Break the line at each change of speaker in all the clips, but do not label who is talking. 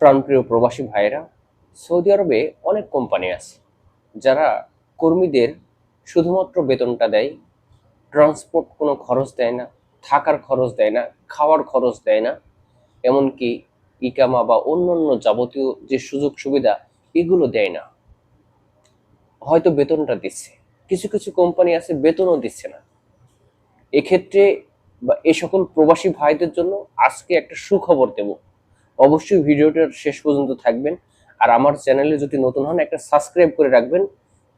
প্রাণপ্রিয় প্রবাসী ভাইয়েরা, সৌদি আরবে অনেক কোম্পানি আছে যারা কর্মীদের শুধুমাত্র বেতনটা দেয়, ট্রান্সপোর্ট কোনো খরচ দেয় না, থাকার খরচ দেয় না, খাওয়ার খরচ দেয় না, এমনকি ইকামা বা অন্যান্য যাবতীয় যে সুযোগ সুবিধা, এগুলো দেয় না। হয়তো বেতনটা দিচ্ছে। কিছু কিছু কোম্পানি আছে বেতনও দিচ্ছে না। এক্ষেত্রে বা এই সকল প্রবাসী ভাইদের জন্য আজকে একটা সুখবর দেব। অবশ্যই ভিডিওটার শেষ পর্যন্ত থাকবেন। আর আমার চ্যানেলে যদি নতুন হন, একটা সাবস্ক্রাইব করে রাখবেন।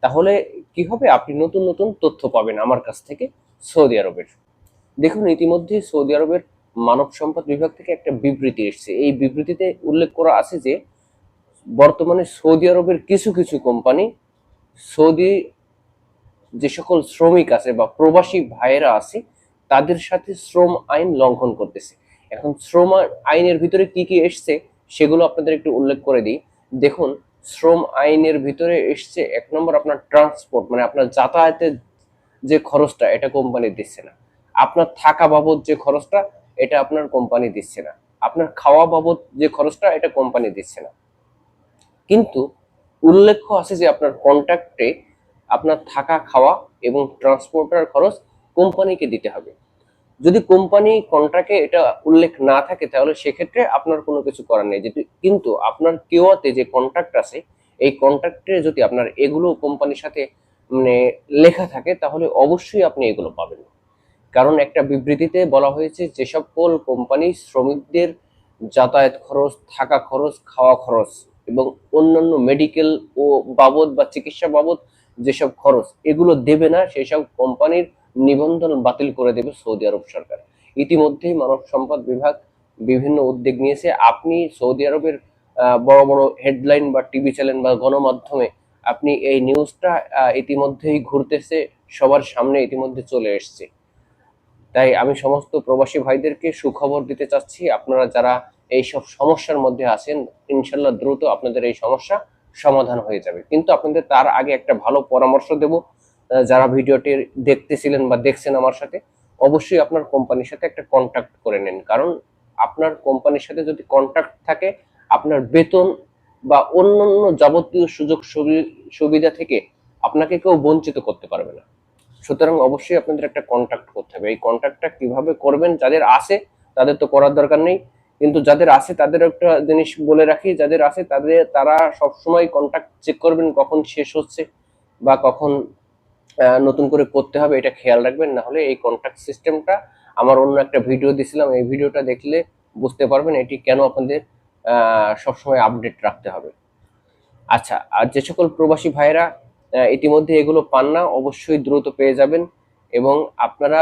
তাহলে কি হবে? আপনি নতুন নতুন তথ্য পাবেন আমার কাছ থেকে সৌদি আরবের। দেখুন, ইতিমধ্যে সৌদি আরবের মানব সম্পদ বিভাগ থেকে একটা বিবৃতি এসেছে। এই বিবৃতিতে উল্লেখ করা আছে যে, বর্তমানে সৌদি আরবের কিছু কিছু কোম্পানি, সৌদি যে সকল শ্রমিক আছে বা প্রবাসী ভাইয়েরা আছে, তাদের সাথে শ্রম আইন লঙ্ঘন করতেছে। এখন শ্রম আইনের ভিতরে কি কি এসছে সেগুলো আপনাদের একটু উল্লেখ করে দিই। দেখুন, শ্রম আইনের ভিতরে এসছে এক নম্বর আপনার ট্রান্সপোর্ট মানে আপনার যাতায়াতের যে খরচটা, এটা কোম্পানি দিচ্ছে না। আপনার থাকা বাবদ যে খরচটা, এটা আপনার কোম্পানি দিচ্ছে না। আপনার খাওয়া বাবদ যে খরচটা, এটা কোম্পানি দিচ্ছে না। কিন্তু উল্লেখ্য আছে যে আপনার কন্ট্রাক্টে আপনার থাকা, খাওয়া এবং ট্রান্সপোর্টার খরচ কোম্পানিকে দিতে হবে। যদি কোম্পানি কন্ট্রাক্টে এটা উল্লেখ না থাকে, তাহলে সেক্ষেত্রে আপনার কোনো কিছু করার নেই। কিন্তু আপনার কেওয়াতে যে কন্ট্রাক্ট আছে, এই কন্ট্রাক্টে যদি আপনার এগুলো কোম্পানির সাথে মানে লেখা থাকে, তাহলে অবশ্যই আপনি এগুলো পাবেন। কারণ একটা বিবৃতিতে বলা হয়েছে, যে সকল কোম্পানি শ্রমিকদের যাতায়াত খরচ, থাকা খরচ, খাওয়া খরচ এবং অন্যান্য মেডিকেল ও বাবদ বা চিকিৎসা বাবদ যেসব খরচ, এগুলো দেবে না সেই সব কোম্পানির নিবন্ধন বাতিল করে দেবে সৌদি আরব সরকার। ইতিমধ্যেই মানব সম্পদ বিভাগ বিভিন্ন উদ্যোগ নিয়েছে। আপনি সৌদি আরবের বড় বড় হেডলাইন বা টিভি চ্যানেল বা গণমাধ্যমে আপনি এই নিউজটা ইতিমধ্যেই ঘুরতেছে, সবার সামনে ইতিমধ্যে চলে এসছে। তাই আমি সমস্ত প্রবাসী ভাইদেরকে সুখবর দিতে চাচ্ছি। আপনারা যারা এই সব সমস্যার মধ্যে আছেন, ইনশাল্লাহ দ্রুত আপনাদের এই সমস্যা সমাধান হয়ে যাবে। কিন্তু আপনাদের তার আগে একটা ভালো পরামর্শ দেব। যারা ভিডিওটি দেখতেছিলেন বা দেখছেন আমার সাথে, অবশ্যই আপনার কোম্পানির সাথে একটা কন্ট্যাক্ট করে নেন। কারণ আপনার কোম্পানির সাথে যদি কন্ট্যাক্ট থাকে, আপনার বেতন বা অন্যান্য যাবতীয় সুযোগ সুবি- সুবিধা থেকে আপনাকে কেউ বঞ্চিত করতে পারবে না। সুতরাং অবশ্যই আপনাদের একটা কন্ট্যাক্ট করতে হবে। এই কন্ট্যাক্টটা কীভাবে করবেন, যাদের আছে, তাদের তো করার দরকার নেই। কিন্তু যাদের আছে তাদের একটা জিনিস বলে রাখি, যাদের আছে তাদের, তারা সবসময় কন্ট্যাক্ট চেক করবেন কখন শেষ হচ্ছে বা কখন নতুন করে করতে হবে, এটা খেয়াল রাখবেন। না হলে এই কন্ট্যাক্ট সিস্টেমটা আমার অন্য একটা ভিডিও দিছিলাম, এই ভিডিওটা দেখলে বুঝতে পারবেন এটি কেন আপনাদের সবসময় আপডেট রাখতে হবে। আচ্ছা আর যে সকল প্রবাসী ভাইরা ইতিমধ্যে এগুলো পান না, অবশ্যই দ্রুত পেয়ে যাবেন এবং আপনারা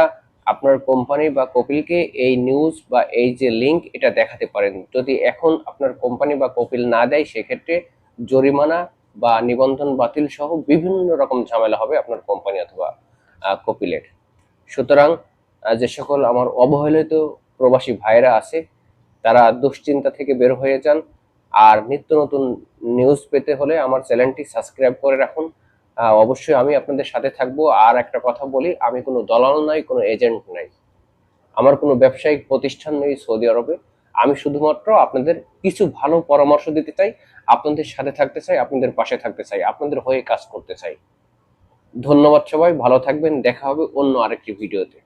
আপনার কোম্পানি বা কপিলকে এই নিউজ বা এই যে লিংক এটা দেখাতে পারেন। যদি এখন আপনার কোম্পানি বা কপিল না দেয়, সেক্ষেত্রে জরিমানা বা নিবন্ধন বাতিল সহ বিভিন্ন রকম ঝামেলা হবে আপনার কোম্পানি অথবা কপিলের। সুতরাং যে সকল আমার অবহেলিত প্রবাসী ভাইরা আছে, তারা দুশ্চিন্তা থেকে বের হয়ে যান। আর নিত্য নতুন নিউজ পেতে হলে আমার চ্যানেলটি সাবস্ক্রাইব করে রাখুন। অবশ্যই আমি আপনাদের সাথে থাকব। আর একটা কথা বলি, আমি কোনো দলাল নাই, কোনো এজেন্ট নাই। আমার কোনো ব্যবসায়িক প্রতিষ্ঠান নেই সৌদি আরবে। আমি শুধুমাত্র আপনাদের কিছু ভালো পরামর্শ দিতে চাই, আপনাদের সাথে থাকতে চাই, আপনাদের পাশে থাকতে চাই, আপনাদের হয়ে কাজ করতে চাই। ধন্যবাদ সবাই, ভালো থাকবেন, দেখা হবে অন্য আরেকটি ভিডিওতে।